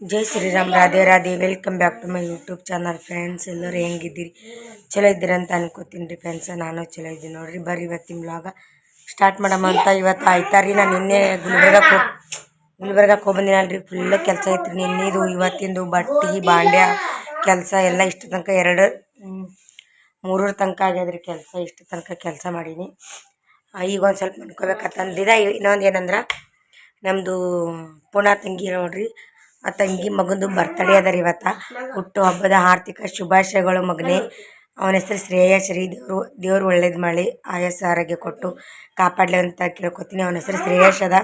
Jai Shriram, Radhe Radhe. Welcome back to my YouTube channel friends ಎಲ್ಲರೂ ಹೆಂಗಿದ್ದೀರಿ? ಚಲೋ ಇದ್ದೀರಿ ಅಂತ ಅನ್ಕೋತೀನಿ ರೀ ಫ್ರೆಂಡ್ಸ್ ನಾನು ಚಲೋ ಇದ್ದೀನಿ ನೋಡ್ರಿ. ಬರ್ರಿ ಇವತ್ತಿನ ಬ್ಲಾಗ ಸ್ಟಾರ್ಟ್ ಮಾಡಮ್ಮ ಅಂತ ಇವತ್ತು ಆಯ್ತಾ ರೀ. ನಾನು ನಿನ್ನೆ ಗುಲ್ಬರ್ಗಕ್ಕೆ ಹೋಗಿ ಗುಲ್ಬರ್ಗಕ್ಕೆ ರೀ ಫುಲ್ ಕೆಲಸ ಐತ್ರಿ. ನಿನ್ನೆದು, ಇವತ್ತಿಂದು, ಬಟ್ಟೆ, ಬಾಂಡ್ಯ ಕೆಲಸ ಎಲ್ಲ ಇಷ್ಟು ತನಕ ಎರಡು ಮೂರರ ತನಕ ಆಗ್ಯದ್ರಿ ಕೆಲಸ. ಇಷ್ಟು ತನಕ ಕೆಲಸ ಮಾಡೀನಿ. ಈಗ ಒಂದು ಸ್ವಲ್ಪ ಮಾಡ್ಕೋಬೇಕಂತಂದಿದೆ ಇನ್ನೊಂದು ಏನಂದ್ರೆ ನಮ್ಮದು ಪುಣಾ ತಂಗಿ ನೋಡ್ರಿ. ಆ ತಂಗಿ ಮಗಂದು ಬರ್ತಡೇ ಅದ ರೀ ಇವತ್ತು. ಹುಟ್ಟು ಹಬ್ಬದ ಆರ್ಥಿಕ ಶುಭಾಶಯಗಳು ಮಗನೇ. ಅವನ ಹೆಸರು ಶ್ರೇಯಸ್ ರೀ ದೇವರು ದೇವರು ಒಳ್ಳೇದು ಮಾಡಿ ಆಯಸ್ಸು ಆರೋಗ್ಯ ಕೊಟ್ಟು ಕಾಪಾಡಲಿ ಅಂತ ಕೇಳ್ಕೊತೀನಿ. ಅವನ ಹೆಸರು ಶ್ರೇಯಶ್ ಅದ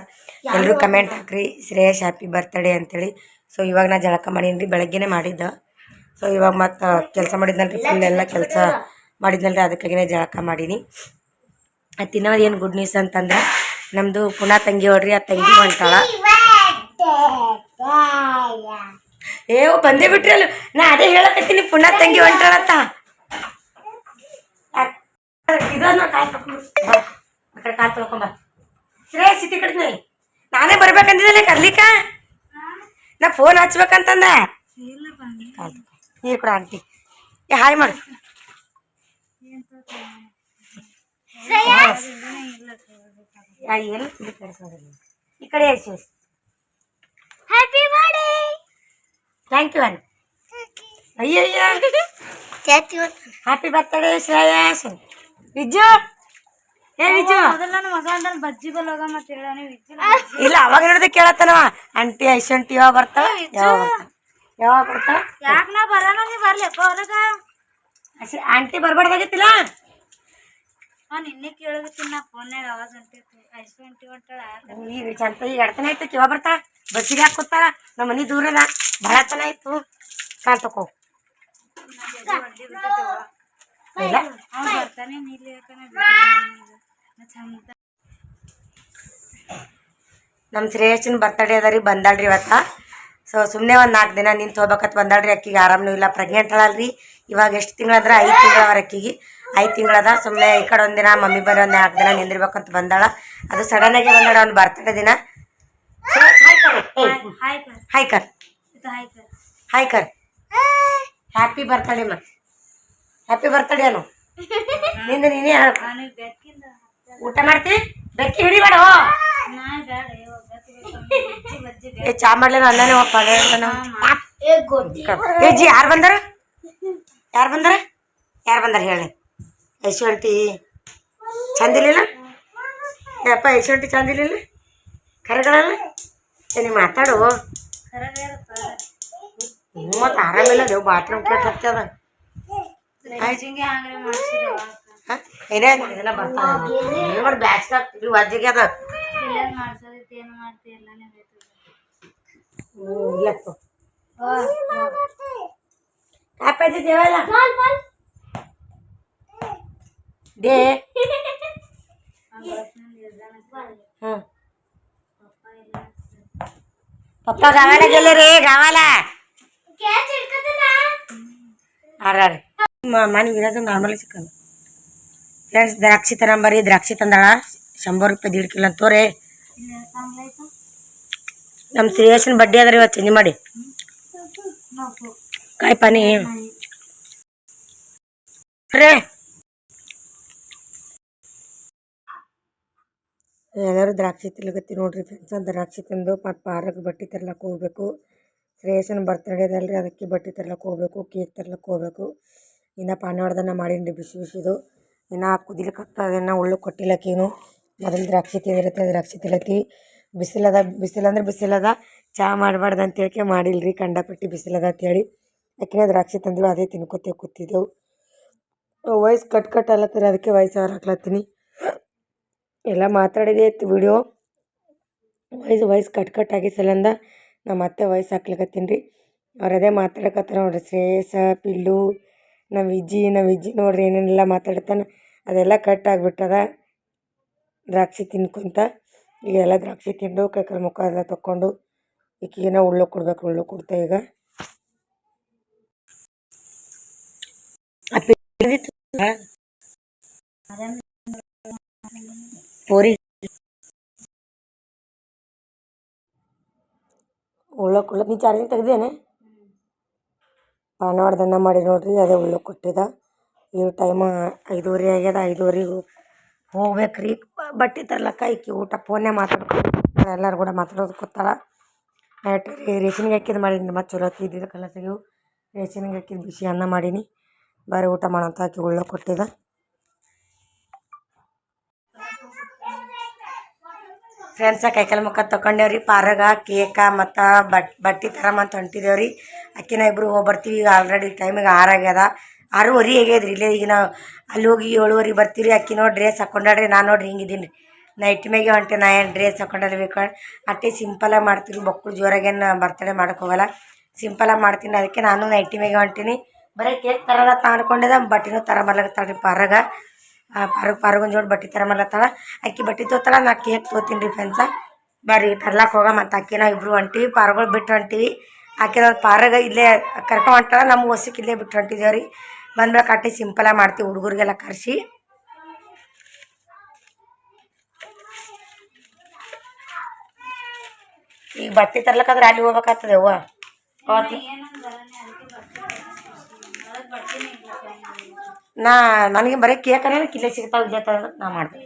ಎಲ್ಲರೂ ಕಮೆಂಟ್ ಹಾಕ್ರಿ ಶ್ರೇಯಶ್ ಹ್ಯಾಪಿ ಬರ್ತಡೇ ಅಂತೇಳಿ. ಸೊ ಇವಾಗ ನಾ ಜಳಕ ಮಾಡೀನಿ ರೀ ಬೆಳಗ್ಗೆನೇ ಮಾಡಿದ್ದ. ಸೊ ಇವಾಗ ಮತ್ತು ಕೆಲಸ ಮಾಡಿದ್ನಲ್ರಿ ಫುಲ್ ಎಲ್ಲ ಕೆಲಸ ಮಾಡಿದ್ನಲ್ರಿ, ಅದಕ್ಕಾಗಿನೇ ಜಳಕ ಮಾಡೀನಿ. ಮತ್ತು ಇನ್ನೊಂದು ಏನು ಗುಡ್ ನ್ಯೂಸ್ ಅಂತಂದ್ರೆ ನಮ್ಮದು ಪುನಃ ತಂಗಿ ಹೊಡ್ರಿ ಆ ತಂಗಿ ಹೊಂಟಾಳ ಏ ಬಂದೇ ಬಿಟ್ರಿ ಅಲ್ಲ. ನಾ ಅದೇ ಹೇಳಕತ್ತೀನಿ. ಪುನಃ ತಂಗಿ ಹೊಂಟಾಳತ್ತ ಇದನ್ನ ಕಾಯಿ ಕಡೆ ಕಾಲು ತೊಳ್ಕೊಂಬ ಶ್ರೇಯಸ್ ಸಿಟಿ ನಾನೇ ಬರ್ಬೇಕಂದಿದ್ದಲ್ಲ ಕರ್ಲಿಕ್ಕ? ನಾ ಫೋನ್ ಹಚ್ಬೇಕಂತಂದ. ನೀರು ಕೂಡ ಆಂಟಿ. ಏ ಹಾಯ್ ಮಾಡು. ಈ ಕಡೆ Yashas happy birthday thank you ಅನ್ ಅಯ್ಯಯ್ಯ ಹ್ಯಾಪಿ ಬರ್ತಡೇ ಶ್ರೇಯಸ್ ವಿಜ್ಜು ಏ ನನ್ನ ಮಗ ಅಂದನ್ ಬಜ್ಜಿ ಬಲ್ಲೋಗ ಮತ್ತೆ ಹೇಳಾನೆ ವಿಜ್ಜು ಇಲ್ಲ ಅವಾಗ ನೋಡಿದ್ರೆ ಕೇಳತ್ತನವ ಆಂಟಿ ಐಶಂಟಿ ಯಾವಾಗ ಬರ್ತಾವ ಯಾವಾಗ ಬರ್ತಾವ ಯಾವಾಗ ಬರ್ತಾವ ಯಾಕ ನಾ ಬರೋಣ ನೀ ಬರ್ಲಿಪ್ಪ ಹೊರಗ? ಅಷ್ಟೇ ಆಂಟಿ ಬರ್ಬಾರ್ದಾಗಿತ್ತಿಲ್ಲ? ನಾನು ನಿನ್ನೆ ಕೇಳೋದಕ್ಕಿನ್ನ ನಾ ಫೋನ್ಯಾಗ ಆವಾಜ್ ಹೊಂಟಾಳ ಈಗ ಚಂತ ಈಗ ಎಡ್ತನ ಆಯ್ತು ಕಿವ ಬರ್ತಾ? ಬಸ್ಸಿಗೆ ಹಾಕಿ ಕೂತಾಳ ನಮ್ಮ ಮನೆ ದೂರದ ಭಾಳ ತನ ಆಯ್ತು. ಕಾಲ್ ತಕೋ. ನಮ್ಮ ಶ್ರೇಯಸ್ಸಿನ ಬರ್ತಡೇ ಅದ ರೀ ಬಂದಾಳ್ರಿ ಇವತ್ತ. ಸೊ ಸುಮ್ಮನೆ ಒಂದ್ ನಾಲ್ಕು ದಿನ ನಿಂತು ಹೋಗ್ಬೇಕತ್ ಬಂದಾಳ್ರಿ ಅಕ್ಕಿಗೆ. ಆರಾಮನೂ ಇಲ್ಲ ಪ್ರೆಗ್ನೆಂಟ್ ಅಳಲ್ರಿ ಇವಾಗ ಎಷ್ಟು ತಿಂಗಳಂದ್ರೆ ಐದು ತಿಂಗಳವರ ಅಕ್ಕಿಗೆ. ಐದು ತಿಂಗಳದ ಸುಮ್ಮನೆ ಈ ಕಡೆ ಒಂದಿನ ಮಮ್ಮಿ ಬರೋ ಒಂದು ನಾಲ್ಕು ದಿನ ನಿಂದಿರ್ಬೇಕಂತ ಬಂದಾಳ. ಅದು ಸಡನ್ ಆಗಿ ಬಂದಾಳ ಅವ್ನು ಬರ್ತಡೆ ದಿನ. ಹಾಯ್ ಕರ್. ಹಾಯ್ ಕರ್. ಹ್ಯಾಪಿ ಬರ್ತಡೇ ಮಾ ಹ್ಯಾಪಿ ಬರ್ತಡೇ ಅನು. ನಿಂದ ನೀನೇ ಊಟ ಮಾಡ್ತಿ? ಬೆಕ್ಕಿ ಹಿಡಿಬೇಡ. ಏ ಚಾ ಮಾಡ್ಲಿ ಅಲ್ಲೇ ಹೋಗ್ಪಾಳೆ ಏ ಜಿ ಯಾರು ಬಂದಾರ? ಯಾರು ಬಂದಾರ? ಯಾರು ಬಂದಾರ ಹೇಳಿ. ಯಶವಂತಿ ಚಂದಿಲಿಲ್ಲ? ಯಪ್ಪ ಯಶವಂತಿ ಚಂದಿಲಿಲ್ಲ? ಕರೆಗಳಲ್ಲ? ನೀ ಮಾತಾಡು. ಮತ್ತೆ ಆರಾಮಿಲ್ಲ ದೇವ್ ಬಾತ್ರೂಮ್ ಕೆಟ್ಟ ಹತ್ತದ ಏನೇ ಮಾಡಿ ಬ್ಯಾಸ್ಗೆ ಆಗ್ತಿದ್ವಿ ವಜ್ಜಿಗೆ ಅದ. ಇಲ್ಲೇನ್ ಮಾಡ್ಸೋದೈತಿ ಏನು ಮಾಡ್ತಿ ಎಲ್ಲಾನೇ ಬೇಕು ಹ್ಞೂ ಇಲ್ಲತ್ತು ಕಾಪಾಯ್ತು ದೇವಲ್ಲ ದೇ ಹ್ಞೂ ಪಪ್ಪ ಗಾವಾಲ ಗೆಲ್ಲ ರೀ ಗಾವಾಲ ಆರ್ರಿ ಮನೆ ಇರೋದು ನಾರ್ಮಲ್ ಸಿಕ್ಕಲ್ಲ ಫ್ರೆಂಡ್ಸ್ ದ್ರಾಕ್ಷಿ ತರಂಬರಿ ದ್ರಾಕ್ಷಿ ತಂದಾಳ ಶಂಬರ್ ರೂಪಾಯಿ ದೀಡ್ ಕಿಲೋ ತೋರೆ ನಮ್ಮ ಶ್ರೇಯಸ್ಸಿನ ಬಡ್ಡಿ ಅದ್ರಿ ಇವತ್ತು ಚೇಂಜ್ ಮಾಡಿ. ಕಾಯಿ ಪಾನಿ. ರೇ ಎಲ್ಲರೂ ದ್ರಾಕ್ಷಿ ತಿನ್ಲಿಕತ್ತಿ ನೋಡ್ರಿ ಫ್ರೆಂಡ್ಸ್ ದ್ರಾಕ್ಷಿ ತಂದು ಮತ್ತು ಪಾರಕ್ಕೆ ಬಟ್ಟೆ ತರ್ಲಕ್ಕೆ ಹೋಗ್ಬೇಕು. ಶ್ರೇಯಸ್ಸನ ಬರ್ತಡೇ ಅದಲ್ರಿ ಅದಕ್ಕೆ ಬಟ್ಟೆ ತರ್ಲಕ್ಕೆ ಹೋಗ್ಬೇಕು ಕೇಕ್ ತರ್ಲಕ್ಕೆ ಹೋಗ್ಬೇಕು. ಇನ್ನು ಪಾನಿ ಹೊಡ್ದನ್ನ ಮಾಡೀನಿ ಬಿಸಿ ಬಿಸಿದು. ಇನ್ನು ಕುದಿಲಿಕ್ಕೆ ಅದನ್ನು ಉಳ್ಳು ಕೊಟ್ಟಿಲ್ಲಕ್ಕೇನು ಮೊದಲು ದ್ರಾಕ್ಷಿ ತಿಂದಿರುತ್ತೆ, ದ್ರಾಕ್ಷಿ ತಿಲ್ಲತ್ತಿ ಬಿಸಿಲದ ಬಿಸಿಲಂದ್ರೆ ಬಿಸಿಲದ ಚಹಾ ಮಾಡಬಾರ್ದು ಅಂತ ಹೇಳ್ಕೆ ಮಾಡಿಲ್ರಿ ಕಂಡಪಟ್ಟಿ ಬಿಸಿಲದ ಅಂತೇಳಿ ಯಾಕೆಂದರೆ ದ್ರಾಕ್ಷಿ ತಂದ್ರು ಅದೇ ತಿನ್ಕೋತೇವೆ ಕೂತಿದ್ದೆವು. ವಯಸ್ಸು ಕಟ್ ಕಟ್ ಅಲ್ಲತ್ತೀರಿ ಅದಕ್ಕೆ ವಯಸ್ಸು ಹಾಕ್ಲತ್ತೀನಿ. ಎಲ್ಲ ಮಾತಾಡಿದೆ ಇತ್ತು video. Voice voice cut cut ಆಗಿ ಸಲಂದ ನಮ್ಮ ಅತ್ತೆ ವಾಯ್ಸ್ ಹಾಕ್ಲಿಕತ್ತೀನಿ. ರೀ ಅವ್ರು ಅದೇ ಮಾತಾಡಕತ್ತಾರ ನೋಡ್ರಿ. ಶ್ರೇಯಸ, ಪಿಲ್ಲು ನಮ್ಮ ವಿಜ್ಜಿ ನಮ್ಮ ವಿಜ್ಜಿ ನೋಡ್ರಿ ಏನೇನೆಲ್ಲ ಮಾತಾಡ್ತಾನೆ. ಅದೆಲ್ಲ ಕಟ್ ಆಗಿಬಿಟ್ಟದ. ದ್ರಾಕ್ಷಿ ತಿನ್ಕೊಂತ. ಈಗ ಎಲ್ಲ ದ್ರಾಕ್ಷಿ ತಿಂದು, ಕೈಕಲ್ ಮುಖ ಎಲ್ಲ ತೊಗೊಂಡು ಈಗೇನೋ ಉಳ್ಳು ಕೊಡ್ಬೇಕು, ಉಳ್ಳು ಕೊಡ್ತಾ ಈಗ. ಪಿಲ್ ಪೂರಿ. ಉಳ್ಳಕ್ಕೆ ಉಳ್ಳಕ್ಕೆ ನೀ ಚಾರ್ಜಿಂಗ್ ತೆಗ್ದೇನೆ? ದಂಧ ಮಾಡಿ ನೋಡ್ರಿ, ಅದೇ ಉಳ್ಳಕ್ಕೆ ಕೊಟ್ಟಿದ. ಈಗ ಟೈಮ ಐದೂವರೆ ಆಗ್ಯದ ಐದೂವರೆಗೂ ಹೋಗ್ಬೇಕು ರೀ ಬಟ್ಟೆ ತರ್ಲಕ್ಕ ಈಕಿ ಊಟ ಫೋನ್ಯಾಗ ಮಾತಾಡ್ಕೊಂಡು ಎಲ್ಲರೂ ಕೂಡ ಮಾತಾಡೋದು ಕೂತಾಳ ನೈಟ್ ರೇಷನ್ಗೆ ಹಾಕಿದ್ದು ಮಾಡೀನಿ, ಮತ್ತು ಚಲೋ ತಿದ್ದಿದ್ದು ಕಲ್ಲ ತೆಗಿವು ರೇಷನ್ಗೆ ಹಾಕಿದ್ದು ಬಿಸಿ ಅನ್ನ ಮಾಡೀನಿ. ಬರೀ ಊಟ ಮಾಡೋಂಥ ಆಕಿ ಉಳ್ಳ ಕೊಟ್ಟಿದ. ಫ್ರೆಂಡ್ಸ ಕೈಕಾಲು ಮುಖ ತೊಗೊಂಡೇವ್ರಿ ಪಾರಗ, ಕೇಕ ಮತ್ತು ಬಟ್, ಬಟ್ಟೆ ತರಮಂತ ಹೊಂಟಿದೇವ್ರಿ. ಅಕ್ಕಿನ ಇಬ್ರು ಹೋಗಿ ಬರ್ತೀವಿ. ಈಗ ಆಲ್ರೆಡಿ ಟೈಮಿಗೆ ಆರಾಗ್ಯದ ಆರೂವರೆ ರೀ ಇಲ್ಲೇ ಈಗ ನಾವು ಅಲ್ಲಿ ಹೋಗಿ ಏಳುವರಿ ಬರ್ತೀವಿ ಅಕ್ಕಿ ನೋಡಿ ಡ್ರೆಸ್ ಹಾಕೊಂಡ್ರಿ ನಾನು ನೋಡ್ರಿ ಹಿಂಗಿದ್ದೀನಿ ನೈಟ್ ಮೇಗೆ ಹೊಂಟೆ ನಾ ಏನು ಡ್ರೆಸ್ ಹಾಕೊಂಡಲ್ಲಿ ಬೇಕು? ಅಟ್ಟೆ ಸಿಂಪಲಾಗಿ ಮಾಡ್ತೀವಿ ಬಕ್ಕಳು ಜೋರಾಗೇನು ಬರ್ತಡೇ ಹೋಗಲ್ಲ. ಸಿಂಪಲಾಗಿ ಮಾಡ್ತೀನಿ. ಅದಕ್ಕೆ ನಾನು ನೈಟಿ ಮೇಗೆ ಹೊಂಟೀನಿ. ಬರೀ ಕೇಕ್ ತರೋದ ತರ ಬಟ್ಟೆನೂ ತರಬರ್ಲಾಗತ್ತಾಳ್ರಿ ಪಾರಗ. ಪಾರ ಪಾರಗೊಂದು ಜೋಡಿ ಬಟ್ಟೆ ತರಮಲ್ಲತ್ತಾಳ ಅಕ್ಕಿ ಬಟ್ಟೆ ತೋತಳ, ನಾ ಕೇಕ್ ತೋತೀನಿ ರೀ ಫ್ರೆಂಡ್ಸ ಬರ್ರಿ ತರ್ಲಾಕ್ ಹೋಗ ಮತ್ತು ಅಕ್ಕಿ ನಾವು ಇಬ್ರು ಹೊಂಟೀವಿ, ಪಾರ್ಗಳು ಬಿಟ್ಟು ಹೊಂಟೀವಿ. ಆಕೆ ನಾವು ಪಾರಗ ಇಲ್ಲೇ ಕರ್ಕೊಂಡು ಹೊಂಟಾಳ ನಮ್ಮ ಹೊಸಕ್ಕೆ ಇಲ್ಲೇ ಬಿಟ್ಟು ಹೊಂಟಿದ್ದೇವೆ ರೀ. ಕಟ್ಟಿ ಸಿಂಪಲಾಗಿ ಮಾಡ್ತೀವಿ ಹುಡುಗರಿಗೆಲ್ಲ ಕರೆಸಿ. ಈಗ ಬಟ್ಟೆ ತರ್ಲಕ್ಕಾದ್ರೆ ಅಲ್ಲಿ ಹೋಗ್ಬೇಕಾಗ್ತದೆ ಅವ್ವ. ಅವತ್ತು ನಾ, ನನಗೆ ಬರೀ ಕೇಕ್ ಅನ್ನೋ ಕಿಲ್ಲೆ ಸಿಗ್ತಾವ ಇದ್ದೇ ತರ ನಾ ಮಾಡಿದೆ.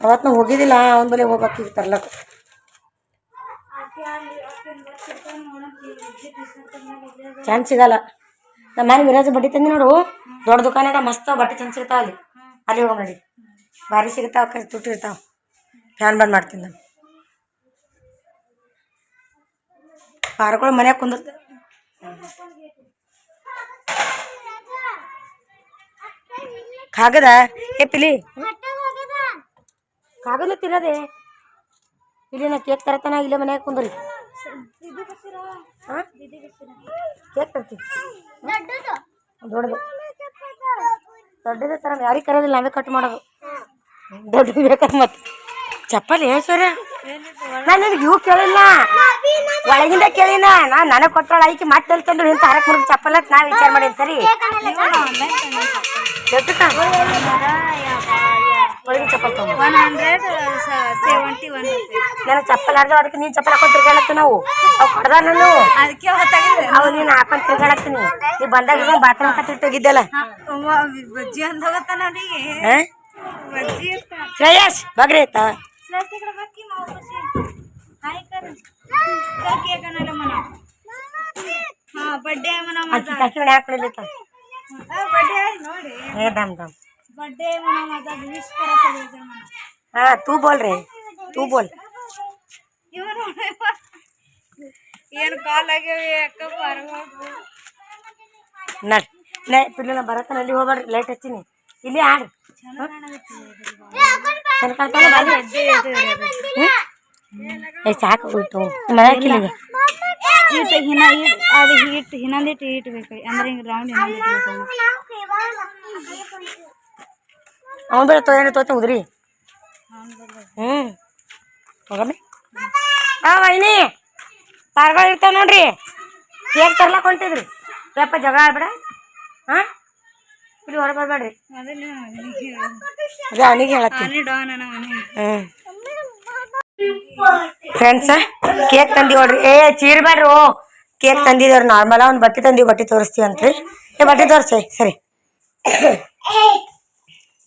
ಅವತ್ತು ನಾವು ಹೋಗಿದ್ದಿಲ್ಲ, ಅವನ ಬಳಿ ಹೋಗ್ಬೇಕು ತರ್ಲಕ್ಕ ಚಂದ ಸಿಗಲ್ಲ. ನಮ್ಮ ಮನೆ ವಿರಾಜ ಬಟ್ಟೆ ತಂದಿ ನೋಡು, ದೊಡ್ಡ ದುಕಾನಾಗ ಮಸ್ತ್ ಬಟ್ಟೆ ಚಂದ ಸಿಗ್ತಾವ ಅಲ್ಲಿ. ಅಲ್ಲಿ ಹೋಗಿ ನೋಡಿ. ಭಾರಿ ಸಿಗ್ತಾವ ಕೈ ತುಟ್ಟಿ ಇರ್ತಾವ. ಫ್ಯಾನ್ ಬಂದ್ ಮಾಡ್ತೀನಿ ನಾನು. ಪಾರ್ಗಳು ಮನ್ಯಾಗ ಕುಂದಿರ್ತ ಕಾಗದ? ಏ ಪಿಲಿ. ಕಾಗದ. ತಿನ್ನೋದೆ. ಇಲ್ಲಿ ನಾ ಕೇಕ್ ತರತನ ಇಲ್ಲೇ ಮನ್ಯಾಗ ಕುಂದ್ರಿ. ಕೇಕ್ ತರ್ತೀವಿ ದೊಡ್ಡದು. ದೊಡ್ಡದೇ. ತರ ಯಾರಿಗೆ ಕರೋದಿಲ್ಲ ನಾವೇ ಕಟ್ ಮಾಡೋದು. ದೊಡ್ಡದು ಬೇಕಂತ ಮತ್ತೆ ಚಪ್ಪಲಿ ಸರ ನಾನು ನಿನಗೆ ಇವು ಕೇಳಿಲ್ಲ ಒಳಗಿಂದ ಕೇಳಿನ ನಾ ನನಗೆ ಕೊಟ್ಟಳ ಐಕಿ ಮತ್ತೆ ಎಲ್ಲಿ ತಂದ್ರು ಇಂಥ ಹರಕ್ ಮುರುಗ್ ಚಪ್ಪಲ್ ಅಂತ ನಾ ವಿಚಾರ ಮಾಡಿದ್ ಸರಿ ಎಷ್ಟಕ್ಕ ಒಳಗಿನ ಚಪ್ಪಲ್ ಒನ್ ನನಗೆ ಚಪ್ಪಲ್ ಆಡ್ದು ಅದಕ್ಕೆ ನೀನು ಚಪ್ಪಲ್ ಹಾಕೊಂಡು ತಿರ್ಗಾಡತ್ತ ನಾವು ಅವು ಕೊಡ್ದ ನಾನು ಅದಕ್ಕೆ ಹೊತ್ತಾಗಿದೆ ಅವು ನೀನು ಹಾಕೊಂಡು ತಿರ್ಗಾಡತ್ತೀನಿ ನೀ ಬಂದಾಗ ಬಾತ್ರೂಮ್ ಕಟ್ಟಿಟ್ಟು ಹೋಗಿದ್ದಲ್ಲ ಶ್ರೇಯಸ್ ಬಗ್ರಿ ಹೋಗತ್ತ ನೋಡಿ ಹಾಂ ಬಜ್ಜಿ ಅಂತ ಶ್ರೇಯಸ್ ಬಗ್ರಿ ಆಯ್ತಾ ಸ್ಲಾಸ್ ತಿಕ್ಕಡ ಬಾಕಿ ಮಾವು ಖುಷಿ ಹಾಯ್ ಕರ್ ಕರ್ ಕೇಕ್ ಅನ್ನಲ್ಲ ಮನ ಹಾ ಬರ್ಡೇ ಮನ ಅಕ್ಕಿ ಕಾಕಿ ಹೊಡೆ ಹಾಕೊಳಿಲ್ಲ ಬರ್ಡೇ ಆಯ್ ನೋಡಿ ಏ ದಮ್ ದಮ್ ಬರ್ಡೇ ಮನ ಮಜಾ ವಿಶ್ ಕರ ಸೆಲೆಬ್ರೇಟ್ ಮನ हाँ तू बोल रहे तू बोल ಇವನು ಏನು ಕಾಲ್ ಆಗ್ಯಾವ ಯಾಕ ಬರಬೇಕು ನಡ್ ನೈ ಪಿಲ್ಲ ಬರತ್ತನಲ್ಲಿ ಹೋಗ್ಬೇಡ್ರಿ ಲೈಟ್ ಹಚ್ಚಿನಿ ಇಲ್ಲಿ ಆಡು ಚೆನ್ನ ಕಾಣ್ತಾನೆ ಬಾಜು ಏ ಸಾಕು ಹೋಯ್ತು ಮನೆಯಾಕಿಲ್ಲ ಹಿಟ್ ಹಿನ ಹಿಟ್ ಅದು ಹಿಟ್ ಇನ್ನೊಂದಿಟ್ಟು ಹಿಟ್ ಬೇಕು ಅಂದ್ರೆ ಹಿಂಗೆ ರೌಂಡ್ ಇನ್ನೊಂದಿಟ್ಟು ಬೇಕು ಅವ್ನು ಬೇರೆ ತೋಯನೆ ತೋತೆ ಉದ್ರಿ ಹ್ಞೂ ಹೋಗಮ್ಮಿ ಹಾಂ ವೈನಿ ಪಾರ್ಗಳು ಇರ್ತಾವ ನೋಡ್ರಿ ಕೇಕ್ ತರ್ಲಕ್ ಹೊಂಟಿದ್ರಿ ಯಪ್ಪ ಜಗಳ ಆಡ್ಬೇಡ ಹಾಂ ಇಲ್ಲಿ ಹೊರ ಬರಬೇಡ್ರಿ. ಅದೇ ಅವನಿಗೆ ಹೇಳತ್ತೀನಿ. ಫ್ರೆಂಡ್ಸ ಕೇಕ್ ತಂದಿ ನೋಡ್ರಿ ಏ ಚೀರ್ಬೇಡ್ರಿ ಓ. ಕೇಕ್ ತಂದಿದ್ರು ನಾರ್ಮಲ್ ಒಂದು ಬಟ್ಟೆ ತಂದಿ ಬಟ್ಟೆ ತೋರಿಸ್ತೀವಿ ಅಂತ್ರಿ ಏ ಬಟ್ಟೆ ತೋರಿಸಿ ಸರಿ.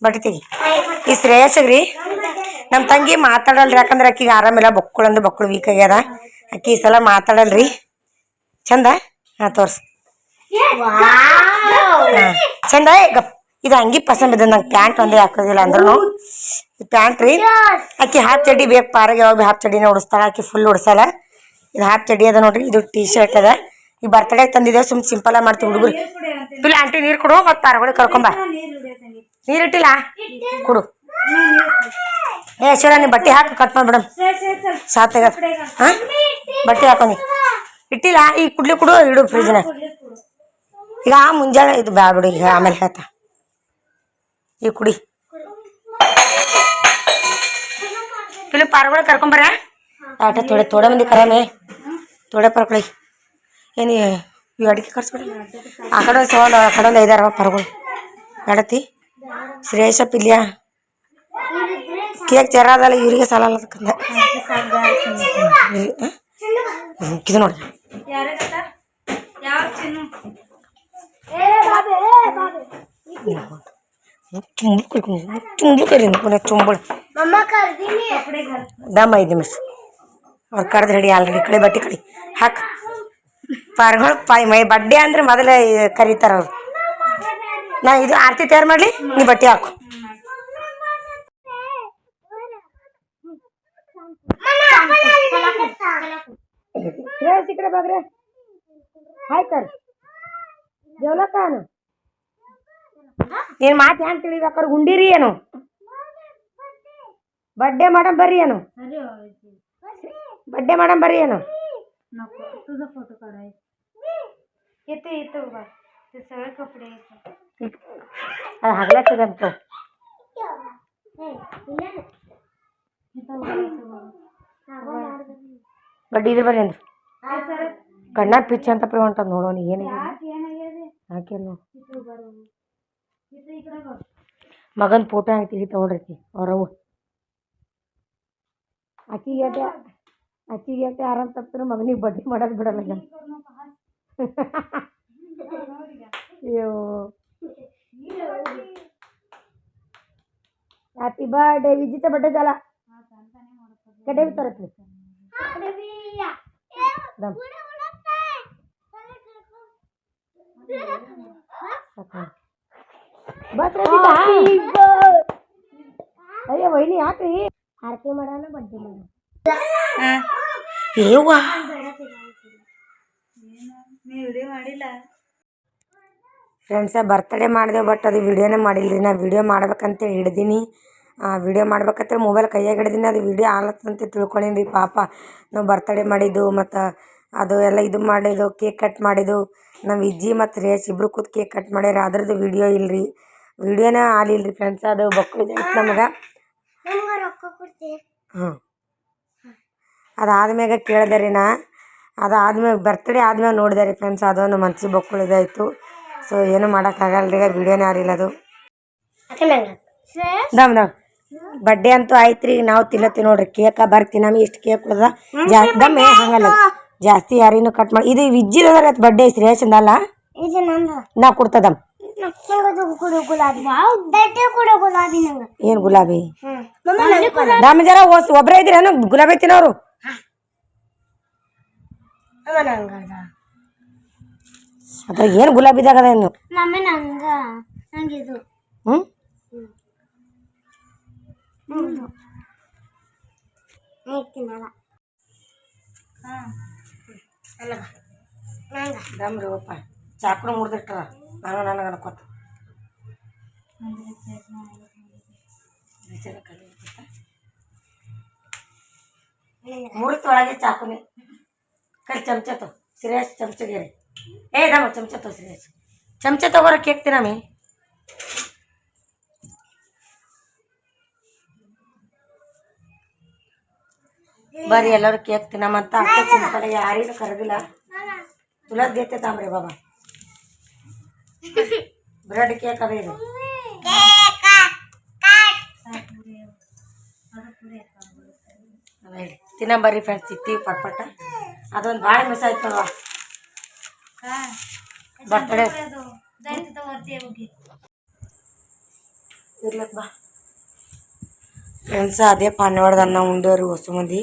ಬಟ್ಟೆ ತೆಗಿ. ಈ ಶ್ರೇಯಸ್ಗ್ರಿ ನಮ್ಮ ತಂಗಿ ಮಾತಾಡಲ್ರಿ ಯಾಕಂದ್ರೆ ಆಕಿಗೆ ಆರಾಮಿಲ್ಲ ಬೊಕ್ಕಳು ಅಂದ್ರೆ ಬಕ್ಕಳು ವೀಕ್ ಆಗ್ಯದ. ಅಕ್ಕಿ ಈ ಸಲ ಮಾತಾಡಲ್ರಿ. ಚಂದ? ಹಾಂ ತೋರ್ಸಿ. ಚಂದ ಇದು ಅಂಗಿ ಪಸಂದ್ ಬಿದ್ದ ನಂಗೆ ಪ್ಯಾಂಟ್ ಒಂದೇ ಹಾಕೋದಿಲ್ಲ ಅಂದ್ರೂ ಪ್ಯಾಂಟ್ ರೀ. ಆಕಿ ಹಾಫ್ ಚಡ್ಡಿ ಬೇಕು ಪಾರಾಗ ಯಾವಾಗ ಹಾಫ್ ಚಡ್ಡಿನ ಉಡಿಸ್ತಾಳ ಆಕಿ ಫುಲ್ ಉಡ್ಸಲ್ಲ. ಇದು ಹಾಫ್ ಚಡ್ಡಿ ಅದ ನೋಡ್ರಿ ಇದು ಟೀ ಶರ್ಟ್ ಅದ. ಈ ಬರ್ತಡೇ ತಂದಿದೆ ಸುಮ್ ಸಿಂಪಲ್ ಆಗಿ ಮಾಡ್ತೀವಿ ಹುಡುಗರು. ಇಲ್ಲ ಆಂಟಿ ನೀರು ಕೊಡು ಮತ್ತು ಪಾರಗಳಿಗೆ ಕರ್ಕೊಂಬ ನೀರು ಇಟ್ಟಿಲ್ಲ? ಕೊಡು. ಏ ಶಿವ ನೀ ಬಟ್ಟೆ ಹಾಕಿ ಕಟ್ ಮಾಡ್ಬಿಡಮ್ ಸಾತಾಗ ಹಾಂ? ಬಟ್ಟೆ ಹಾಕೊಂಡಿ ಇಟ್ಟಿಲ್ಲ ಈಗ ಕುಡ್ಲಿ ಕೊಡು ಇಡು ಫ್ರಿಜ್ನಾಗ ಈಗ ಮುಂಜಾನೆ ಇದು ಬಿಡು, ಈಗ ಆಮೇಲೆ ಹೇಳ್ತಾ. ಈಗ ಕುಡಿ. ಇಲ್ಲಿ ಪಾರ್ಗಳು ಕರ್ಕೊಂಬರ ಆಟ ತೋಡೆ ತೋಡೆ ಮಂದಿ ಕರಮೇ. ತೋಡೆ ಪರ್ಕೊಳಿ ಏನು ಇವು ಅಡಿಗೆ ಕರ್ಸ್ಬಿಡಿ. ಆ ಕಡೆ ಒಂದು ಸೌಂಡ್, ಆ ಕಡೆ ಒಂದು ಐದಾರು ಪರ್ಗಳು. ಬೇಡತಿ ಶ್ರೇಷ ಪಿಲ್ಯ ಕೇಕ್ ಜರ ಅದಲ್ಲ ಇವ್ರಿಗೆ ಸಾಲ ಅಲ್ಲದಕ್ಕಂದ ಇದು ನೋಡಿ. ಯಾರೇ ಗೊತ್ತಾ ಯಾವ ಚಿನ್ನು ಚುಂಬು ಕರಿ ಪುನಃ ಚುಂಬಳ ದಮ್ ಐದು ನಿಮಿಷ ಅವ್ರು ಕಡ್ದು ಹಿಡಿ ಆಲ್ರೆಡಿ ಕಡೆ ಬಟ್ಟೆ ಕಡಿ ಹಾಕ್ ಪಾರ್ಗಳು ಪಾಯ್ ಮೈ ಬಡ್ಡೆ ಅಂದ್ರೆ ಮೊದಲೇ ಕರೀತಾರ ಅವ್ರು ನಾ ಇದು ಆರತಿ ತಯಾರು ಮಾಡಲಿ ನೀ ಬಟ್ಟೆ ಹಾಕು ಹೇಳ್ಸಿ ಕಡೆ ಬಾಗ್ರೆ ಹಾಯ್ ಕರ್ ದೇವ್ಲಕ್ಕಾನು ನೀನು ಮಾತು ಏನು ತಿಳಿಬೇಕಾದ್ರೆ ಉಂಡಿರಿ ಏನು ಬಡ್ಡೆ ಮಾಡಮ್ ಬರ್ರಿ ಏನು ಬಡ್ಡೆ ಮಾಡಮ್ ಬರ್ರಿ ಏನು ಅದು ಹಗಲ ಸಿಗಂತು ಬಡ್ಡಿ ಇದ್ರ ಬರ್ರಿ ಅಂದ್ರೆ ಕಣ್ಣ ಪಿಚ್ ಅಂತ ಪೇ ಹೊಂಟದ ನೋಡೋಣ ಏನಾಗಿದೆ ಹಾಕೇನು ಮಗನ ಫೋಟೋ ಹಾಕ್ತೀವಿ ತೊಗೊಂಡಿರ್ತಿ ಅವ್ರವ್ವ ಅಕ್ಕಿಗೆ ಗೇಟೆ ಅಕ್ಕಿಗೆ ಗೇಟೆ ಆರಾಮ್ ತಪ್ಪಿದ್ರು ಮಗನಿಗೆ ಬಡ್ಡಿ ಮಾಡೋದು ಬಿಡಲ್ಲ ಅಯ್ಯೋ ಹ್ಯಾಪಿ ಬರ್ಡೇ ವಿಜಿತ ಬಡ್ಡೆ झाला ಕಡೆ ತರತ್ರಿ ವೈನಿ ಯಾಕ್ರಿ? ಮಾಡೋಣ ಬಡ್ಡಿ ಮಾಡಿಲ್ಲ ಫ್ರೆಂಡ್ಸ ಬರ್ತಡೇ ಮಾಡಿದೆ ಬಟ್ ಅದು ವಿಡಿಯೋನೇ ಮಾಡಿಲ್ರಿ. ನಾ ವಿಡಿಯೋ ಮಾಡ್ಬೇಕಂತ ಹಿಡ್ದೀನಿ. ವಿಡಿಯೋ ಮಾಡ್ಬೇಕಂತ ಮೊಬೈಲ್ ಕೈಯಾಗ ಹಿಡ್ದೀನಿ. ಅದು ವಿಡಿಯೋ ಆಗ್ಲತ್ತಂತ ತಿಳ್ಕೊಂಡಿನಿ ಪಾಪ. ನಾವು ಬರ್ತಡೇ ಮಾಡಿದ್ದು ಮತ್ತು ಅದು ಎಲ್ಲ ಇದು ಮಾಡಿದ್ದು ಕೇಕ್ ಕಟ್ ಮಾಡಿದ್ದು. ನಮ್ಮ ಇಜ್ಜಿ ಮತ್ತು ರೇಸ್ ಇಬ್ಬರು ಕೂತು ಕೇಕ್ ಕಟ್ ಮಾಡ್ಯಾರ. ಅದ್ರದ್ದು ವಿಡಿಯೋ ಇಲ್ರಿ. ವಿಡಿಯೋನೇ ಆಲಿಲ್ಲ ರೀ ಫ್ರೆಂಡ್ಸ್ ಅದು ಬಕ್ಕಳಿದೆ ನಮಗೆ. ಹ್ಞೂ ಅದಾದ್ಮ್ಯಾಗ ಕೇಳಿದೆ ರೀ ನಾ. ಅದಾದ್ಮೇಲೆ ಬರ್ತಡೇ ಆದ್ಮೇಲೆ ನೋಡಿದೆ ರೀ ಫ್ರೆಂಡ್ಸ್ ಅದು ನಮ್ಮ ಮನ್ಸಿಗೆ ಬಕ್ಕುಳಿದಾಯ್ತು ಸೊ ಏನು ಮಾಡೋಕ್ಕಾಗಲ್ಲ ರೀ ವಿಡಿಯೋನೇ ಆರಿಲ್ಲ ಅದು. ದಮ್ ದಮ್. ಬಡ್ಡೆ ಅಂತೂ ಆಯ್ತು ರೀ ನಾವು ತಿನ್ನತ್ತೀವಿ ನೋಡ್ರಿ. ಕೇಕ ಬರ್ತೀನಿ ನಮಗೆ ಇಷ್ಟು ಕೇಕ್ ಕೊಡದ. ಜಾಸ್ತಿ ಹಂಗಲ್ಲ. ಜಾಸ್ತಿ ಯಾರಿನೂ ಕಟ್ ಮಾಡಿ ಇದು ವಿಜ್ಜಿದ ಬಡ್ಡೆ ಐತ್ರಿ ನಂದು. ನಾ ಕೊಡ್ತದಮ್ ಗುಲಾಬಿ ಗುಲಾಬಿ ಏನು ಗುಲಾಬಿ ಜರ ಓಸ್ ಒಬ್ಬರೇ ಇದ್ದೀರೇನು ಗುಲಾಬಿ ತಿನ್ನೋರು ಅದ್ರ ಏನು ಗುಲಾಬಿದಾಗ ಅದ ಏನು ಮಮ್ಮ ನಂಗ ನಂಗಿದು ಹ್ಞೂ ತಿನ್ನಲ್ಲ ನಂಗ ದಮ್ ರೀ ಒಪ್ಪ ಚಾಕ್ರು ಮುರಿದಿಟ್ಟಾರ ನಾನು ನನಗೆ ಅನ್ಕೋತ ಮುರಿತೊಳಗೆ ಚಾಕುನಿ ಕೈ ಚಮಚ ತೋ ಸಿರಿಯಸ್ ಚಮಚಗೆ ರೀ ಏ ನಮ್ಮ ಚಮಚ ತೋ ಸಿರಿಯಸ್ ಚಮಚ ತಗೋರ ಕೇಕ್ ತಿನ್ನಮಿ ಬರ್ರಿ ಎಲ್ಲರೂ ಕೇಕ್ ತಿನ್ನಮಂತ ಅಕ್ಕ ಸಿಂಪಲ್ ಯಾರಿಗೂ ಕರೆದಿಲ್ಲ. ತುಲದ್ ದೇತೆ ತಾಮ್ರಿ ಬಾಬಾ. ಬ್ರೆಡ್ ಕೇಕ್ ಅದ ಇದು ತಿನ್ನಂಬರಿ ಫ್ರೆಂಡ್ಸ್ ತಿತ್ತೀವಿ ಪಟ್ಪಟ್ಟ ಅದೊಂದು ಭಾಳ ಮಿಸ್ ಆಯ್ತು ಬರ್ತಡೆ ಬರ್ತಡೇ ಬಾ ಫ್ರೆಂಡ್ಸ್ ಅದೇ ಪಾನ್ವಾಡ್ದ ಅನ್ನ ಉಂಡೋರು ಹೊಸ ಮಂದಿ.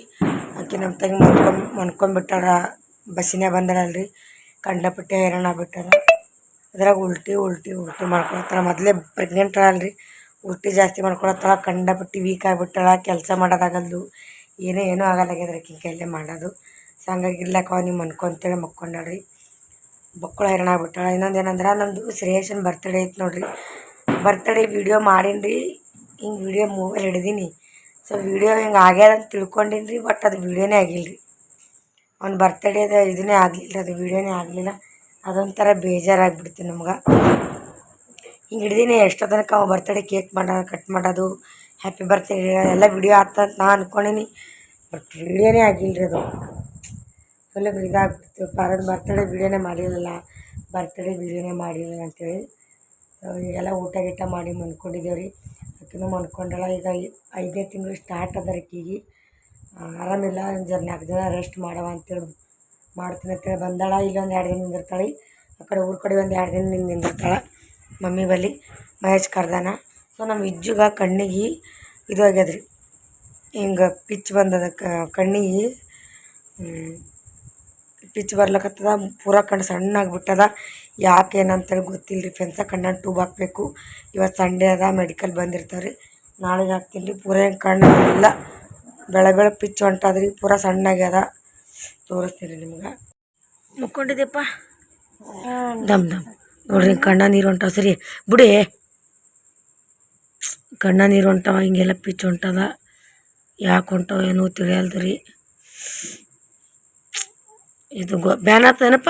ಆಕೆ ನಮ್ಮ ತಂಗಿ ಮಣ್ಕೊಂಡ್ ಮಣ್ಕೊಂಡ್ಬಿಟ್ಟಾರ ಬಸ್ಸಿನೇ ಬಂದಳಲ್ರಿ. ಕಂಡ್ಲಪಟ್ಟೆ ಹೈರಾಣ ಬಿಟ್ಟಾರ ಅದ್ರಾಗ ಉಲ್ಟಿ ಉಲ್ಟಿ ಉಲ್ಟಿ ಮಾಡ್ಕೊಳತ್ತಾಳ ಮೊದಲೇ ಪ್ರೆಗ್ನೆಂಟ್ ಅಲ್ರಿ ಉಲ್ಟಿ ಜಾಸ್ತಿ ಮಾಡ್ಕೊಳತ್ತಾಳ. ಕಂಡಪಟ್ಟಿ ವೀಕ್ ಆಗಿಬಿಟ್ಟಾಳ. ಕೆಲಸ ಮಾಡೋದಾಗಲ್ದು. ಏನೇ, ಏನೂ ಆಗಲ್ಲಾಗ್ಯದ್ರಿ ಆಕಿನ ಕೈಲೇ ಮಾಡೋದು. ಸೊ ಹಂಗಾಗಿ ಇರ್ಲಕ್ಕ ನೀವು ಅನ್ಕೊಂತೇಳಿ ಮಕ್ಕೊಂಡಾಳ್ರಿ. ಬಕ್ಕಳು ಹೈರಾಣ ಆಗ್ಬಿಟ್ಟಾಳ. ಇನ್ನೊಂದು ಏನಂದ್ರೆ ನಮ್ಮದು ಶ್ರೇಯಸನ್ ಬರ್ತಡೇ ಐತೆ ನೋಡ್ರಿ. ಬರ್ತಡೇ ವಿಡಿಯೋ ಮಾಡೀನಿ ರೀ ಹಿಂಗೆ ವಿಡಿಯೋ ಮೊಬೈಲ್ ಹಿಡಿದೀನಿ. ಸೊ ವಿಡಿಯೋ ಹಿಂಗೆ ಆಗ್ಯದ ಅಂತ ತಿಳ್ಕೊಂಡಿನಿ ರೀ ಬಟ್ ಅದು ವಿಡಿಯೋನೇ ಆಗಿಲ್ಲ ರೀ ಅವ್ನ ಬರ್ತಡೇದ ಇದನ್ನೇ ಆಗಲಿಲ್ಲ, ಅದು ವೀಡಿಯೋನೇ ಆಗಲಿಲ್ಲ. ಅದೊಂಥರ ಬೇಜಾರಾಗ್ಬಿಡ್ತು ನಮ್ಗೆ. ಹಿಂಗೆ ಹಿಡ್ದೀನಿ, ಎಷ್ಟೋ ತನಕ ಅವ ಬರ್ತಡೇ ಕೇಕ್ ಮಾಡೋ ಕಟ್ ಮಾಡೋದು ಹ್ಯಾಪಿ ಬರ್ತ್ಡೇ ಎಲ್ಲ ವಿಡಿಯೋ ಆಗ್ತಂತ ನಾ ಅಂದ್ಕೊಂಡಿನಿ ಬಟ್ ವಿಡಿಯೋನೇ ಆಗಿಲ್ಲ ರೀ ಅದು ಫುಲ್ ಇದಾಗ್ಬಿಡ್ತು. ಪಾರದ್ ಬರ್ತಡೇ ವಿಡಿಯೋನೇ ಮಾಡಿರಲಿಲ್ಲ. ಬರ್ತಡೇ ವಿಡಿಯೋನೇ ಮಾಡಿರಲಿಲ್ಲ ಅಂತೇಳಿ. ಈಗೆಲ್ಲ ಊಟ ಗೀಟ ಮಾಡಿ ಮನ್ಕೊಂಡಿದ್ದೇವೆ ರೀ ಆಕಿನೂ ಮನ್ಕೊಂಡಳ ಈಗ ಐದೇ ತಿಂಗಳು ಸ್ಟಾರ್ಟ್ ಅದ ಆಕಿಗೆ ಆರಾಮಿಲ್ಲ, ಒಂದು ಜರ ನಾಲ್ಕು ದಿನ ರೆಸ್ಟ್ ಮಾಡವ ಅಂತೇಳಿ. ಮಾಡ್ತೀನಿ ಅಂತೇಳಿ ಬಂದಾಳ, ಇಲ್ಲೊಂದು ಎರಡು ದಿನ ನಿಂದಿರ್ತಾಳೆ, ಆ ಕಡೆ ಊರ ಕಡೆ ಒಂದು ಎರಡು ದಿನ ನಿಂದು ನಿಂದಿರ್ತಾಳೆ, ಮಮ್ಮಿ ಬಲ್ಲಿ, ಮಹೇಶ್ ಕರ್ದಾನ. ಸೊ ನಮ್ಮ ಇಜ್ಜುಗ ಕಣ್ಣಿಗೆ ಇದು ಆಗ್ಯದ್ರಿ. ಹಿಂಗೆ ಪಿಚ್ ಬಂದದ ಕಣ್ಣಿಗೆ ಪಿಚ್ ಬರ್ಲಕತ್ತದ, ಪೂರ ಕಣ್ಣು ಸಣ್ಣ ಆಗ್ಬಿಟ್ಟದ ಯಾಕೆ ಏನಂತೇಳಿ ಗೊತ್ತಿಲ್ಲ ರೀ ಫ್ರೆಂಡ್ಸ ಕಣ್ಣನ್ನು ಟ್ಯೂಬ್ ಹಾಕಬೇಕು. ಇವತ್ತು ಸಂಡೇ ಅದ ಮೆಡಿಕಲ್ ಬಂದಿರ್ತಾವೆ ರೀ ನಾಳೆಗೆ ಹಾಕ್ತೀನಿ ರೀ ಪೂರ ಹೆಂಗೆ ಕಣ್ಣು ಇಲ್ಲ. ಬೆಳೆ ಬೆಳೆ ಪಿಚ್ ಹೊಂಟದ್ರಿ, ಪೂರ ಸಣ್ಣಾಗ್ಯದ. ತೋರಿಸ್ತೀನಿ ನಿಮ್ಗೆ. ಮುಕ್ಕೊಂಡಿದ್ದೀಪ್ಪ ದಮ್ ದಮ್. ನೋಡ್ರಿ ಕಣ್ಣ ನೀರು ಹೊಂಟಾವ. ಸರಿ ಬಿಡಿ. ಕಣ್ಣ ನೀರು ಹೊಂಟಾವ ಹಿಂಗೆಲ್ಲ ಪಿಚ್ ಹೊಂಟದ. ಯಾಕೆ ಹೊಂಟಾವ ಏನೂ ತಿಳಿಯಲ್ದ್ರಿ ಇದು ಗೊ ಬ್ಯಾನ್ ಆಗ್ತದೇನಪ್ಪ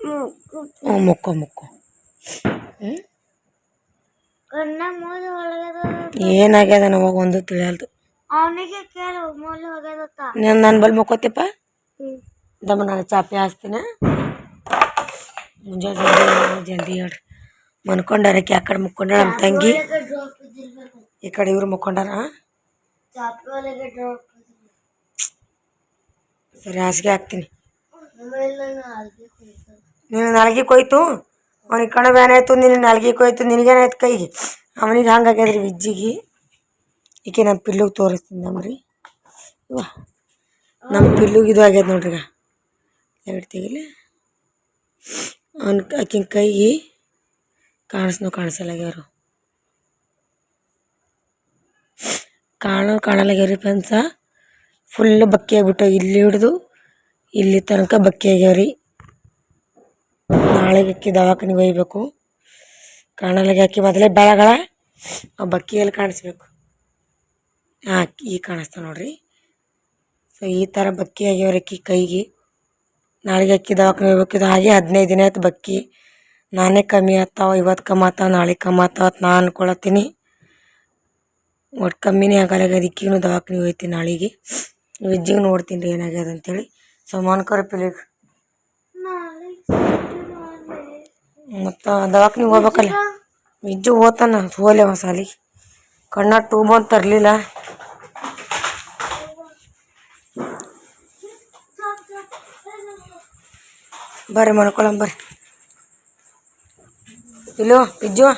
ಹ್ಞೂ ಮುಕ್ಕೋ ಮುಕ್ಕೋ. ಏನಾಗ್ಯದ ನವಾಗ ಒಂದು ತಿಳಿಯಲ್ದು. ಅವನಿಗೆ ಕೇಳು ಮೂಲೆ ಹೋಗ್ಯದತ್ತ ನಾನು ನನ್ನ ಬಲ್ಲಿ ಮುಕ್ಕೋತಿಪ್ಪ ಹ್ಮ್ ದಮ್ಮ ನಾನು ಚಾಪೆ ಹಾಸ್ತೀನಿ ಮುಂಜಾನೆ ಜಲ್ದಿ ಜಲ್ದಿ ಹೇಳ್ರಿ ಮನ್ಕೊಂಡಾರಕ್ಕೆ ಆ ಕಡೆ ಮುಕ್ಕೊಂಡ ನಮ್ಮ ತಂಗಿ ಡ್ರಾಪ್ ಇದ್ದಿರ್ಬೇಕು ಈ ಕಡೆ ಇವ್ರು ಮುಕ್ಕೊಂಡಾರ ಚಾಪೆ ಒಳಗೆ ಡ್ರಾಪ್ ಸರಿ ಹಾಸಿಗೆ ಹಾಕ್ತೀನಿ ಆಮೇಲೆ ನಾನು ಅಲ್ಗೆ ಕುಯ್ತೇನೆ ನಿನ್ನ ನಾಲ್ಗೆ ಕೊಯ್ತು ಅವನಿಗೆ ಕಣ ಬ್ಯಾನ್ ಆಯ್ತು ನಿನ್ನ ನಾಲ್ಗೆ ಕೊಯ್ತು ನಿನಗೇನಾಯ್ತು ಕೈಗೆ ಅವನಿಗೆ ಹಂಗೆ ಆಗ್ಯದ್ರಿ ವಿಜ್ಜಿಗೆ ಈಕೆ ನಮ್ಮ ಪಿಲ್ಲುಗೆ ತೋರಿಸ್ತೀನಿ ನಮ್ರಿ ಇವ ನಮ್ಮ ಪಿಲ್ಲುಗೆ ಇದು ಆಗ್ಯದ ನೋಡ್ರಿ ಈಗ ಲೈಟ್ ತೆಗಿಲಿ. ಅವ್ನ ಆಕಿನ ಕೈಗೆ ಕಾಣಿಸ್ನೋ ಕಾಣಿಸಲ್ಲಾಗ್ಯಾರು ಕಾಣೋ ಕಾಣಲಾಗ್ಯವ್ರಿ ಫ್ರೆಂಡ್ಸ. ಫುಲ್ ಬಕ್ಕಿ ಆಗ್ಬಿಟ್ಟು ಇಲ್ಲಿ ಹಿಡ್ದು ಇಲ್ಲಿ ತನಕ ಬಕ್ಕಿ ಆಗ್ಯಾವ್ರಿ. ನಾಳೆಗೆ ಅಕ್ಕಿ ದವಾಖಾನೆಗೆ ಒಯ್ಬೇಕು ಕಾಣಲಾಗಿ ಅಕ್ಕಿ ಮೊದಲೇ ಬೆಳಗಳ ಆ ಬಕ್ಕಿಯಲ್ಲಿ ಕಾಣಿಸ್ಬೇಕು. ಹಾಂ ಈ ಕಾಣಿಸ್ತಾವ ನೋಡ್ರಿ. ಸೊ ಈ ಥರ ಬಕ್ಕಿ ಆಗ್ಯಾವ್ರಿ ಅಕ್ಕಿ ಕೈಗೆ. ನಾಳೆಗೆ ಅಕ್ಕಿ ದವಾಖಾನೆ ಹಾಗೆ ಹದಿನೈದು ದಿನ ಆಯ್ತು ಬಕ್ಕಿ. ನಾನೇ ಕಮ್ಮಿ ಆಗ್ತಾವ, ಇವತ್ತು ಕಮ್ಮಿ ಆಗ್ತಾವ, ನಾಳೆ ಅಂತ ನಾ ಅನ್ಕೊಳತ್ತೀನಿ. ಒಟ್ಟು ಕಮ್ಮಿನೇ ಆಗಲ್ಲ ಅದಕ್ಕೀನು ದವಾಖಾನೆ ಹೋಗ್ತೀನಿ ನಾಳೆಗೆ. ವಿಜ್ಜಿಗೆ ನೋಡ್ತೀನಿ ರೀ ಏನಾಗ್ಯದ ಅಂತೇಳಿ. ಸೊ ಮಾನ್ಕರ ಪಿಲಿಗೆ. ಮತ್ತು ದವಾಖಾನಿಗೆ ಹೋಗ್ಬೇಕಲ್ಲ. ವಿಜ್ಜು ಓದ್ತಾನ ಹೋಲೆ ಸಾಲಿಗೆ. ಕಣ್ಣ ಟೂಬ್ ಅಂತ ತರಲಿಲ್ಲ. ಬರ್ರಿ ಮನ್ಕೊಳಂ ಬರ್ರಿ. ಇಲ್ಲೋ, ಇಜ್ಜು.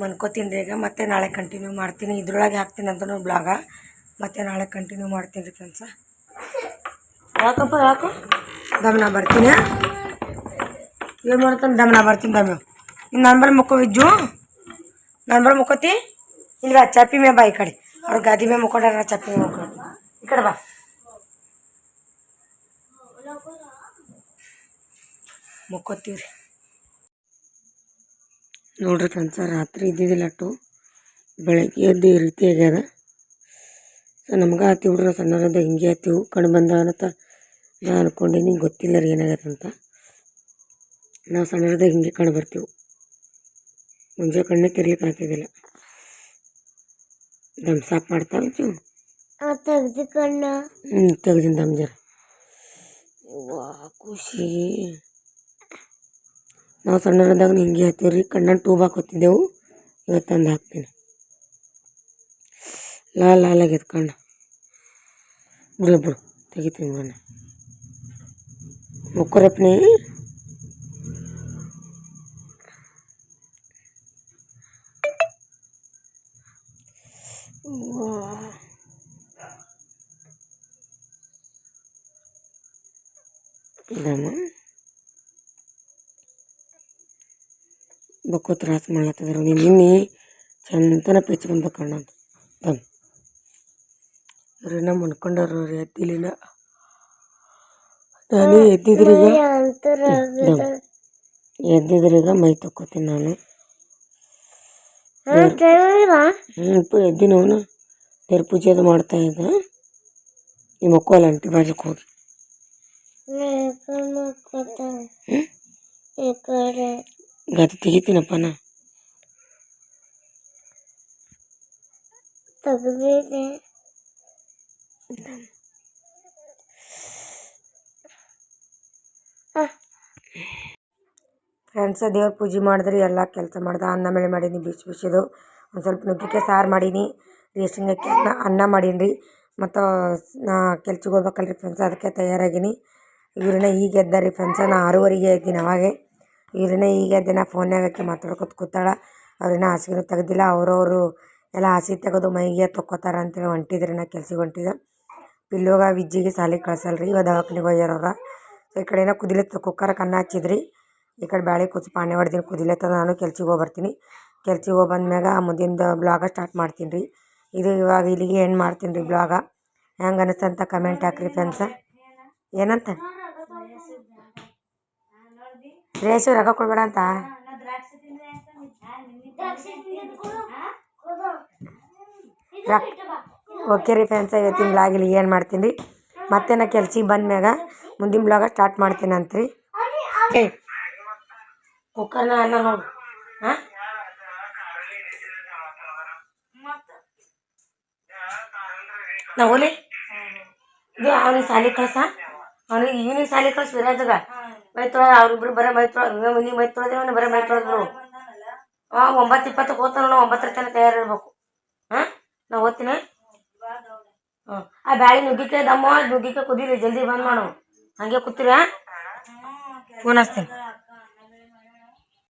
ಮನ್ಕೋತೀನಿ ರೀ ಈಗ, ಮತ್ತೆ ನಾಳೆ ಕಂಟಿನ್ಯೂ ಮಾಡ್ತೀನಿ. ಇದ್ರೊಳಗೆ ಹಾಕ್ತೀನಿ ಅಂತ ಬ್ಲಾಗ. ಮತ್ತೆ ನಾಳೆ ಕಂಟಿನ್ಯೂ ಮಾಡ್ತೀನಿ ರೀ ಕೆಲಸ ಯಾಕಪ್ಪ ಯಾಕೋ ದಮನ ಬರ್ತೀನಿ. ಏನು ಮಾಡ್ತಾನೆ? ದಮನ ಬರ್ತೀನಿ ಇನ್ನು ನನ್ನ ನಂಬರ್ ಮುಖ ವಿಜ್ಜು ನನ್ನ ಬಳಿ ಮುಕ್ಕೋತಿ ಇಲ್ವಾ, ಚಾಪಿ ಮೇ ಬಾ ಈ ಕಡೆ. ಅವ್ರ ಗಾದಿ ಮೇ ಮುಕ್ಕೊಂಡಾರ ಚಾಪಿ ಮೇ ಮುಕ್ಕೊಂಡು ಈ ಕಡೆ ಬಾ. ಮುಕ್ಕೋತೀವಿ ರೀ ನೋಡ್ರಿ ಕನ್ಸ ರಾತ್ರಿ ಇದ್ದಿದ್ದಿಲ್ಲ ಅಟ್ಟು. ಬೆಳಗ್ಗೆ ಎದ್ದು ಈ ರೀತಿ ಆಗ್ಯದ. ಸೊ, ನಮ್ಗೆ ಆತಿ ಹುಡ್ರ ಸಣ್ಣರದ ಹಿಂಗೆ ಆತಿವು ಕಣ್ಣು ಬಂದವನತ್ತ ನಾ ಅನ್ಕೊಂಡೀನಿ, ಗೊತ್ತಿಲ್ಲ ರೀ ಏನಾಗತ್ತಂತ ನಾವು ಸಣ್ಣದಾಗ ಹಿಂಗೆ ಕಂಡು ಬರ್ತೀವಿ. ಮುಂಜೆ ಕಣ್ಣೇ ಆಗ್ತಿದ್ದಿಲ್ಲ. ದಮ್ ಸಾಪ್ ಮಾಡ್ತಾವ ಚೂ ಆ ತೆಗ್ದು ಕಣ್ಣ. ಹ್ಞೂ ತೆಗ್ದಿನ ದಮ್ ಜರ. ವಾ ಖುಷಿ. ನಾವು ಸಣ್ಣದಾಗ ಹಿಂಗೆ ಹಾಕ್ತೀವಿ ರೀ ಕಣ್ಣನ್ನು ಟೂಬ್ ಹಾಕೋತಿದ್ದೆವು ಇವತ್ತು ತಂದು ಹಾಕ್ತೀನಿ. ಲಾಲ್ ಲಾಲ್ ಆಗ್ಯದ ಕಣ್ಣು. ಬಿಡು ಬಿಡು ತೆಗಿತೀನಿ ಮನೆ ಮುಕ್ಕರಪ್ಪನಿ. ಬಕ್ಕೋ ತ್ರಾಸ ಮಾಡ್ಲತ್ತದ್ರ ನೀನು ನಿನ್ನೆ ಚಂದನ ಪೆಚ್ಚ ಬಂದ ಕಣ್ಣ ದಮ್ ಅವ್ರೇನ ಮನ್ಕೊಂಡಾರ ರೀ ಎದ್ದಿಲಿನ ನಾನು ಎದ್ದಿದ್ರೀಗ ಅಂತರ ದಮ್ ಎದ್ದಿದ್ರೀಗ ಮೈ ತಕ್ಕೋತೀನಿ ನಾನು ಡ್ರೈವರ್ ಹ್ಞೂ ಎದ್ದಿನ ಅವನು ದೇವ್ರ ಪೂಜೆ ಅದು ಮಾಡ್ತಾ ಇದ್ದ ಈ ಮಕ್ಕಳು ಅಂಟಿ ಬಾಜಕ್ಕೆ ಹೋಗಿ ಹ್ಞೂ ಗಾದಿ ತೆಗಿತೀನಪ್ಪ ನಾ ತೆಗ್ದಿದೆ ಫ್ರೆಂಡ್ಸ ದೇವ್ರ ಪೂಜೆ ಮಾಡಿದ್ರಿ ಎಲ್ಲ ಕೆಲಸ ಮಾಡ್ದೆ. ಅನ್ನ ಮೇಲೆ ಮಾಡೀನಿ, ಬಿಸಿ ಬಿಸಿದು. ಒಂದು ಸ್ವಲ್ಪ ನುಗ್ಗಿಕಾಯಿ ಸಾರು ಮಾಡೀನಿ. ರೇಷನ್ಗೆ ಅಕ್ಕಿ ಅನ್ನ ಅನ್ನ ಮಾಡೀನಿ ರೀ ಮತ್ತು, ನಾ ಕೆಲ್ಸಕ್ಕೆ ಹೋಗ್ಬೇಕಲ್ರಿ ಫ್ರೆಂಡ್ಸ್ ಅದಕ್ಕೆ ತಯಾರಾಗೀನಿ. ಇವ್ರನ್ನ ಈಗ ಎದ್ದಾರಿ ಫ್ರೆಂಡ್ಸ ನಾ ಆರೂವರೆಗೆ ಇದ್ದೀನಿ ಅವಾಗೆ. ಇವ್ರನ್ನ ಈಗ ದಿನ ಫೋನ್ಯಾಗ ಹಾಕಿ ಮಾತಾಡ್ಕೊತ ಕೂತಾಳ. ಅವ್ರಿನ್ನ ಹಾಸಿಗೆನೂ ತೆಗ್ದಿಲ್ಲ. ಅವ್ರವರು ಎಲ್ಲ ಹಾಸಿಗೆ ತೆಗೆದು ಮೈಗೆ ತೊಕ್ಕೋತಾರ ಅಂತೇಳಿ ಹೊಂಟಿದ್ರಿ ನಾ ಕೆಲ್ಸಕ್ಕೆ ಹೊಂಟಿದೆ. ಪಿಲ್ಲೋಗ ವಿಜ್ಜಿಗೆ ಸಾಲಿಗೆ ಕಳ್ಸಲ್ಲ ರೀ ಇವಾಗ ದವಾಖಾನಿಗೆ ಹೋಗ್ಯಾರವ್ರ ಸೊ ಈ ಕಡೆನ ಕುದಿಲತ್ತ ಕುಕ್ಕರ್ಗೆ ಅನ್ನ ಹಚ್ಚಿದ್ರಿ. ಈ ಕಡೆ ಬ್ಯಾಳಿ ಕುಚ್ಚು ಪಾನಿ ಹೊಡ್ದಿನಿ. ಕುದಿಲತ್ತದ ನಾನು ಕೆಲ್ಸಕ್ಕೆ ಹೋಗಿ ಬರ್ತೀನಿ. ಕೆಲ್ಸಕ್ಕೆ ಹೋಗಿ ಬಂದ್ಮ್ಯಾಗ ಮುಂದಿನ ಬ್ಲಾಗ ಸ್ಟಾರ್ಟ್ ಮಾಡ್ತೀನಿ ರೀ ಇದು ಇವಾಗ ಇಲ್ಲಿಗೆ ಏನು ಮಾಡ್ತೀನಿ ರೀ ಬ್ಲಾಗ. ಹೆಂಗೆ ಅನಿಸ್ತಂತ ಕಮೆಂಟ್ ಹಾಕ್ರಿ ಫ್ರೆಂಡ್ಸ ಏನಂತ? ಶ್ರೇಯಸ್ಸು ರೊಕ್ಕ ಕೊಡ್ಬೇಡ ಅಂತ? ರೊಕ್ಕ ಓಕೆ ರೀ ಫ್ಯಾನ್ಸ್ ಇವತ್ತಿನ ಬ್ಲಾಗ್ ಇಲ್ಲಿ ಏನು ಮಾಡ್ತೀನಿ? ರೀ ಮತ್ತೆ ನಾ ಕೆಲ್ಸಿಗೆ ಬಂದ್ಮ್ಯಾಗ ಮುಂದಿನ ಬ್ಲಾಗ ಸ್ಟಾರ್ಟ್ ಮಾಡ್ತೀನಿ ಅಂತ ರೀ ಕುಕ್ಕರ್ನ ಅನ್ನ ನೋಡು. ಹಾಂ? ನಾ ಓಲಿ ಇದು ಅವ್ನಿಗೆ ಸಾಲಿ ಕಳ್ಸ. ಅವ್ನಿಗೆ ಇವನಿಗೆ ಸಾಲಿ ಕಳ್ಸ ವಿರಾಜಗ ಮೈ ಅವ್ರಿಬ್ರು ಬರೀ ಮೈ ತೊಳೆದ ನೀ ಮೈ ಬರೀ ಮೈ ತೊಳೆದ್ರು ಹಾಂ ಒಂಬತ್ತು ಇಪ್ಪತ್ತಕ್ಕೆ ಓದ್ತಾನ ಒಂಬತ್ತರ ತನಕ ತಯಾರಿರ್ಬೇಕು ಹಾಂ ನಾ ಓದ್ತೀನಿ ಹ್ಞೂ ಆ ಬ್ಯಾಳಿ ನುಗ್ಗಿಕಾಯಿ ದಮ್ಮ ನುಗ್ಗಿಕಾಯಿ ಕುದೀರಿ ಜಲ್ದಿ ಬಂದ್ ಮಾಡು ಹಂಗೆ ಕೂತೀರಾ ಫೋನ್ ಹಚ್ತೀನಿ